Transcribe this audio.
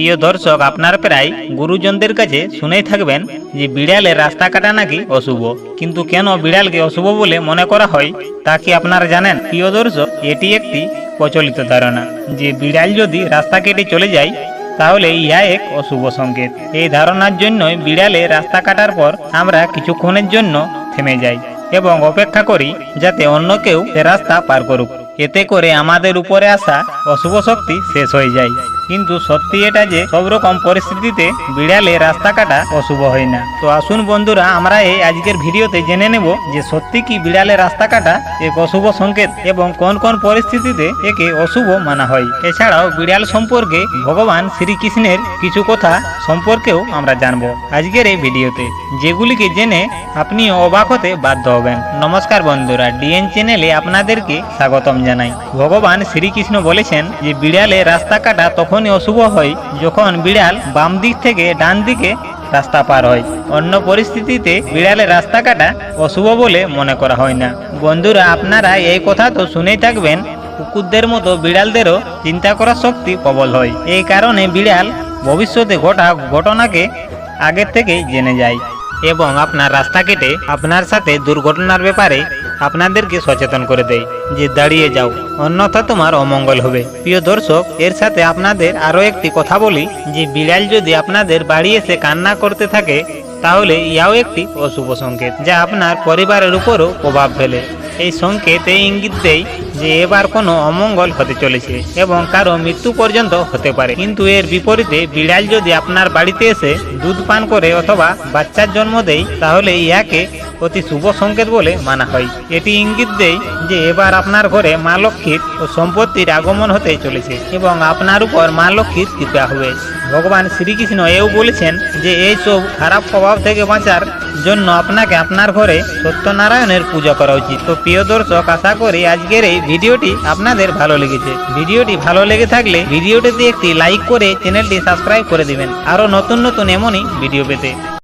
প্রিয় দর্শক, আপনার প্রায় গুরুজনদের কাছে শুনেই থাকবেন যে বিড়ালের রাস্তা কাটা নাকি অশুভ। কিন্তু কেন বিড়ালকে অশুভ বলে মনে করা হয়, তা কি আপনারা জানেন? প্রিয় দর্শক, এটি একটি প্রচলিত ধারণা যে বিড়াল যদি রাস্তা কেটে চলে যায়, তাহলে ইহা এক অশুভ সংকেত। এই ধারণার জন্যই বিড়ালে রাস্তা কাটার পর আমরা কিছুক্ষণের জন্য থেমে যাই এবং অপেক্ষা করি যাতে অন্য কেউ রাস্তা পার করুক। এতে করে আমাদের উপরে আসা অশুভ শক্তি শেষ হয়ে যায়। কিন্তু সত্যি এটা যে সব রকম পরিস্থিতিতে বিড়ালে রাস্তা কাটা অশুভ হয় না। তো আসুন বন্ধুরা, আমরা এই আজকের ভিডিওতে জেনে নেব যে সত্যি কি বিড়ালে রাস্তা কাটা এক অশুভ সংকেত এবং কোন কোন পরিস্থিতিতে একে অশুভ মানা হয়। এছাড়াও বিড়াল সম্পর্কে ভগবান শ্রীকৃষ্ণের কিছু কথা সম্পর্কেও আমরা জানব আজকের এই ভিডিওতে। যেগুলিকে জেনে আপনি অবাক হতে বাধ্য হবেন। নমস্কার বন্ধুরা, ডিএন চ্যানেলে আপনাদেরকে স্বাগতম জানাই। ভগবান শ্রীকৃষ্ণ বলেছেন যে বিড়ালে রাস্তা কাটা তখনই অশুভ হয় যখন বিড়াল বাম দিক থেকে ডান দিকে রাস্তা পার হয়। অন্য পরিস্থিতিতে বিড়ালের রাস্তা কাটা অশুভ বলে মনে করা হয় না। বন্ধুরা, আপনারা এই কথা তো শুনেই থাকবেন। কুকুরদের মতো বিড়ালদেরও চিন্তা করার শক্তি প্রবল হয়। এই কারণে বিড়াল ভবিষ্যতে ঘটা ঘটনাকে আগের থেকেই জেনে যায় এবং আপনার রাস্তা কেটে আপনার সাথে দুর্ঘটনার ব্যাপারে আপনাদেরকে সচেতন করে দেয় যে দাঁড়িয়ে যাও, অন্যথা তোমার অমঙ্গল হবে। প্রিয় দর্শক, এর সাথে আপনাদের আরও একটি কথা বলি যে বিড়াল যদি আপনাদের বাড়ি এসে কান্না করতে থাকে, তাহলে ইয়াও একটি অশুভ সংকেত, যা আপনার পরিবারের উপরও প্রভাব ফেলে। এই সংকেত, এই ইঙ্গিত দেয় যে এবার কোনো অমঙ্গল হতে চলেছে এবং কারও মৃত্যু পর্যন্ত হতে পারে। কিন্তু এর বিপরীতে বিড়াল যদি আপনার বাড়িতে এসে দুধ পান করে অথবা বাচ্চার জন্ম দেয়, তাহলে ইহাকে অতি শুভ সংকেত বলে মানা হয়। এটি ইঙ্গিত দেয় যে এবার আপনার ঘরে মা লক্ষ্মীর ও সম্পত্তির আগমন হতে চলেছে এবং আপনার উপর মা লক্ষ্মীর কৃপা হবে। ভগবান শ্রীকৃষ্ণ এও বলেছেন যে এই সব খারাপ প্রভাব থেকে বাঁচার জন্য আপনাকে আপনার ঘরে সত্যনারায়ণের পূজা করা উচিত। তো প্রিয় দর্শক, আশা করি আজকের এই ভিডিওটি আপনাদের ভালো লেগেছে। ভিডিওটি ভালো লেগে থাকলে ভিডিওটিতে একটি লাইক করে চ্যানেলটি সাবস্ক্রাইব করে দিবেন। আরও নতুন নতুন এমনই ভিডিও পেতে।